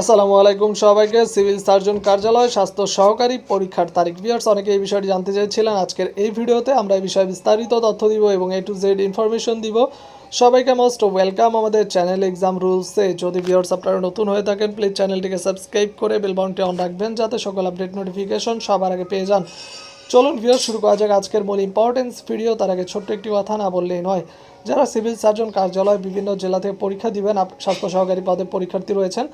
আসসালামু আলাইকুম সবাইকে। সিভিল সার্জন কার্যালয় স্বাস্থ্য সহকারী পরীক্ষার তারিখ ভিউয়ার্স অনেকে এই বিষয়টি জানতে চাইছিলেন আজকের এই ভিডিওতে আমরা এই বিষয়ে বিস্তারিত তথ্য দিব এবং এ টু জেড ইনফরমেশন দিব। সবাইকে মোস্ট ওয়েলকাম আমাদের চ্যানেল এক্সাম রুলসে যদি ভিউয়ার্স আপনারা নতুন হয়ে থাকেন প্লিজ চ্যানেলটিকে সাবস্ক্রাইব করে বেল বাটনটি অন রাখবেন যাতে সকল আপডেট নোটিফিকেশন সবার আগে পেয়ে যান। চলুন ভিউয়ার শুরু করা যাক আজকের মূল ইম্পর্টেন্স ভিডিও তার আগে ছোট্ট একটি কথা না বললেই নয়, যারা সিভিল সার্জন কার্যালয়, বিভিন্ন জেলা থেকে পরীক্ষা দিবেন স্বাস্থ্য সহকারী পদে পরীক্ষার্থী রয়েছেন,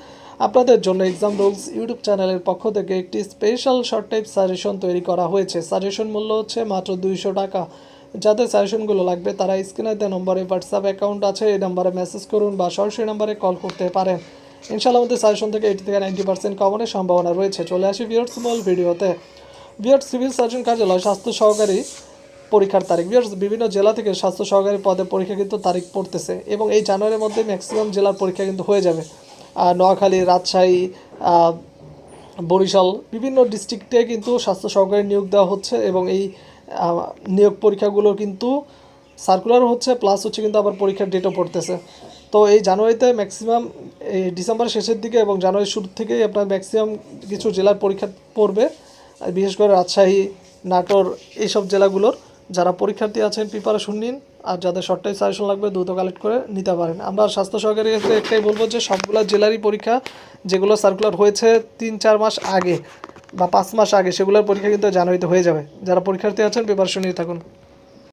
আপনাদের জন্য এক্সাম রুলস ইউটিউব চ্যানেলের পক্ষ থেকে একটি স্পেশাল শর্ট টাইপ সাজেশন তৈরি করা হয়েছে। সাজেশন মূল্য হচ্ছে মাত্র দুইশো টাকা। যাদের সাজেশনগুলো লাগবে, তারা স্ক্রিনের দেওয়া নম্বরে হোয়াটসঅ্যাপ অ্যাকাউন্ট আছে, এই নম্বরে মেসেজ করুন বা সরাসরি নম্বরে কল করতে পারেন। ইনশাআল্লাহ আমাদের সাজেশন থেকে এইটি থেকে নাইনটি পার্সেন্ট কমনের সম্ভাবনা রয়েছে। চলে আসি ভিওর স্মল ভিডিওতে বিহার সিভিল সার্জন কার্যালয় স্বাস্থ্য সহকারী পরীক্ষার তারিখ। বিহার বিভিন্ন জেলা থেকে স্বাস্থ্য সহকারী পদে পরীক্ষা কিন্তু তারিখ পড়তেছে এবং এই জানুয়ারির মধ্যে ম্যাক্সিমাম জেলার পরীক্ষা কিন্তু হয়ে যাবে। নোয়াখালী, রাজশাহী বরিশাল বিভিন্ন ডিস্ট্রিক্টে কিন্তু স্বাস্থ্য সহকারী নিয়োগ দেওয়া হচ্ছে এবং এই নিয়োগ পরীক্ষাগুলো কিন্তু সার্কুলার হচ্ছে প্লাস হচ্ছে কিন্তু আবার পরীক্ষার ডেটও পড়তেছে। তো এই জানুয়ারিতে ম্যাক্সিমাম এই ডিসেম্বর শেষের দিকে এবং জানুয়ারির শুরু থেকেই আপনার ম্যাক্সিমাম কিছু জেলার পরীক্ষা পড়বে। বিশেষ করে রাজশাহী, নাটোর এইসব জেলাগুলোর যারা পরীক্ষার্থী আছেন প্রিপারেশন নিন আর যাদের শর্ট টাইম সাজেশন লাগবে দ্রুত কালেক্ট করে নিতে পারেন। আমরা স্বাস্থ্য সহকারী ক্ষেত্রে একটাই বলব যে সবগুলো জেলারই পরীক্ষা যেগুলো সার্কুলার হয়েছে তিন চার মাস আগে বা পাঁচ মাস আগে, সেগুলোর পরীক্ষা কিন্তু জানুয়ারিতে হয়ে যাবে। যারা পরীক্ষার্থী আছেন প্রিপারেশন নিয়ে থাকুন।